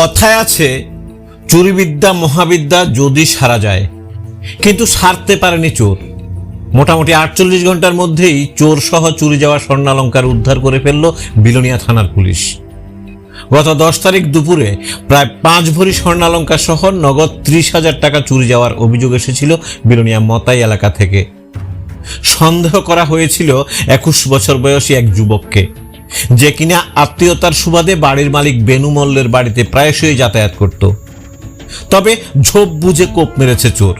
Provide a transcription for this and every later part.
কথায় আছে, চুরিবিদ্যা, মহাবিদ্যা যদি সারা যায়, কিন্তু সারতে পারেনি চোর। মোটামুটি আটচল্লিশ ঘণ্টার মধ্যেই চোর সহ চুরি যাওয়া স্বর্ণালঙ্কার উদ্ধার করে ফেলল বিলোনিয়া থানার পুলিশ। গত দশ তারিখ দুপুরে প্রায় পাঁচ ভরি স্বর্ণালঙ্কার সহ নগদ ত্রিশ হাজার টাকা চুরি যাওয়ার অভিযোগ এসেছিল বিলোনিয়া মতাই এলাকা থেকে। সন্দেহ করা হয়েছিল একুশ বছর বয়সী এক যুবককে। যে কিনা আত্মীয়তার সুবাদে বাড়ির মালিক বেনু মল্লের বাড়িতে প্রায়শই যাতায়াত করত। তবে ঝোপ বুঝে কোপ মেরেছে চোর।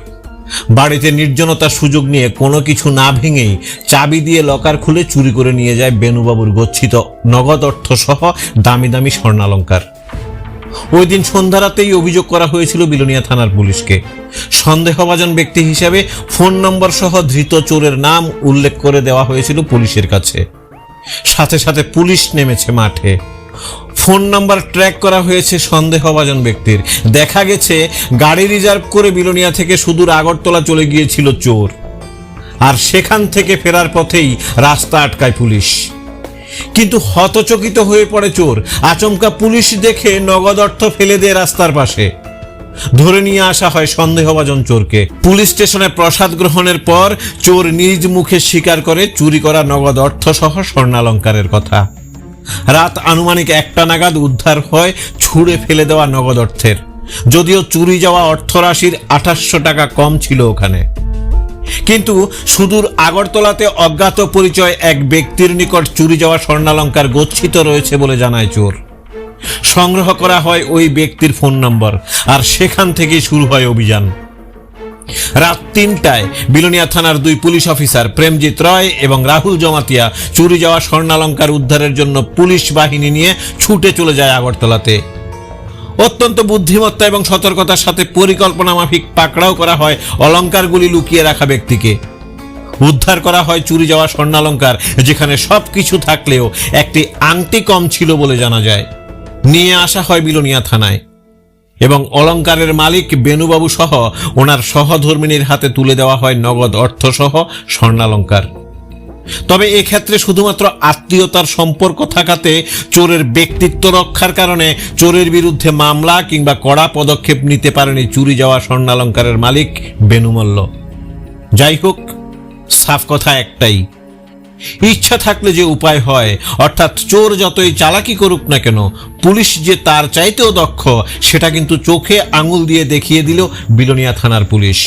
বাড়িতে নির্জনতার সুযোগ নিয়ে কোনো কিছু না ভেঙেই চাবি দিয়ে লকার খুলে চুরি করে নিয়ে যায় বেনুবাবুর গচ্ছিত নগদ অর্থ সহ দামি দামি স্বর্ণালঙ্কার। ওই দিন সন্ধ্যারাতেই অভিযোগ করা হয়েছিল বিলোনিয়া থানার পুলিশকে। সন্দেহভাজন ব্যক্তি হিসেবে ফোন নম্বর সহ ধৃত চোরের নাম উল্লেখ করে দেওয়া হয়েছিল পুলিশের কাছে। সাথে সাথে পুলিশ নেমেছে মাঠে। ফোন নাম্বার ট্র্যাক করা হয়েছে সন্দেহভাজন ব্যক্তির। দেখা গেছে, গাড়ি রিজার্ভ করে বিলোনিয়া থেকে সুদূর আগরতলা চলে গিয়েছিল চোর। আর সেখান থেকে ফেরার পথেই রাস্তা আটকায় পুলিশ। কিন্তু হতচকিত হয়ে পড়ে চোর। আচমকা পুলিশ দেখে নগদ অর্থ ফেলে দেয় রাস্তার পাশে। ধরে নিয়ে আসা হয় সন্দেহভাজন চোরকে। পুলিশ স্টেশনে প্রসাদ গ্রহণের পর চোর নিজ মুখে স্বীকার করে চুরি করা নগদ অর্থ সহ স্বর্ণালঙ্কারের কথা। রাত আনুমানিক একটা নাগাদ উদ্ধার হয় ছুঁড়ে ফেলে দেওয়া নগদ অর্থের। যদিও চুরি যাওয়া অর্থরাশির আঠাশশো টাকা কম ছিল ওখানে। কিন্তু সুদূর আগরতলাতে অজ্ঞাত পরিচয় এক ব্যক্তির নিকট চুরি যাওয়া স্বর্ণালঙ্কার গচ্ছিত রয়েছে বলে জানায় চোর। সংগ্রহ করা হয় ওই ব্যক্তির ফোন নম্বর, আর সেখান থেকে শুরু হয় অভিযান। রাত তিনটায় বিলোনিয়া থানার দুই পুলিশ অফিসার প্রেমজিৎ রয় এবং রাহুল জমাতিয়া চুরি যাওয়া স্বর্ণালঙ্কার উদ্ধারের জন্য পুলিশ বাহিনী নিয়ে ছুটে চলে যায় আগরতলাতে। অত্যন্ত বুদ্ধিমত্তা এবং সতর্কতার সাথে পরিকল্পনা মাফিক পাকড়াও করা হয় অলঙ্কারগুলি লুকিয়ে রাখা ব্যক্তিকে। উদ্ধার করা হয় চুরি যাওয়া স্বর্ণালঙ্কার, যেখানে সব কিছু থাকলেও একটি আংটি কম ছিল বলে জানা যায়। নিয়ে আসা হয় বিলোনিয়া থানায়। এবং অলঙ্কারের মালিক বেনুবাবু সহ ওনার সহধর্মিনীর হাতে তুলে দেওয়া হয় নগদ অর্থ সহ স্বর্ণালঙ্কার। তবে এক্ষেত্রে শুধুমাত্র আত্মীয়তার সম্পর্ক থাকাতে চোরের ব্যক্তিত্ব রক্ষার কারণে চোরের বিরুদ্ধে মামলা কিংবা কড়া পদক্ষেপ নিতে পারেনি চুরি যাওয়া স্বর্ণালঙ্কারের মালিক বেনুমল্ল। যাই হোক, সাফ কথা একটাই ইচ্ছা থাকলে যে উপায় হয়, অর্থাৎ চোর যতই চালাকি করুক না কেন, পুলিশ যে তার চাইতেও দক্ষ, সেটা কিন্তু চোখে আঙুল দিয়ে দেখিয়ে দিল বিলোনিয়া থানার পুলিশ।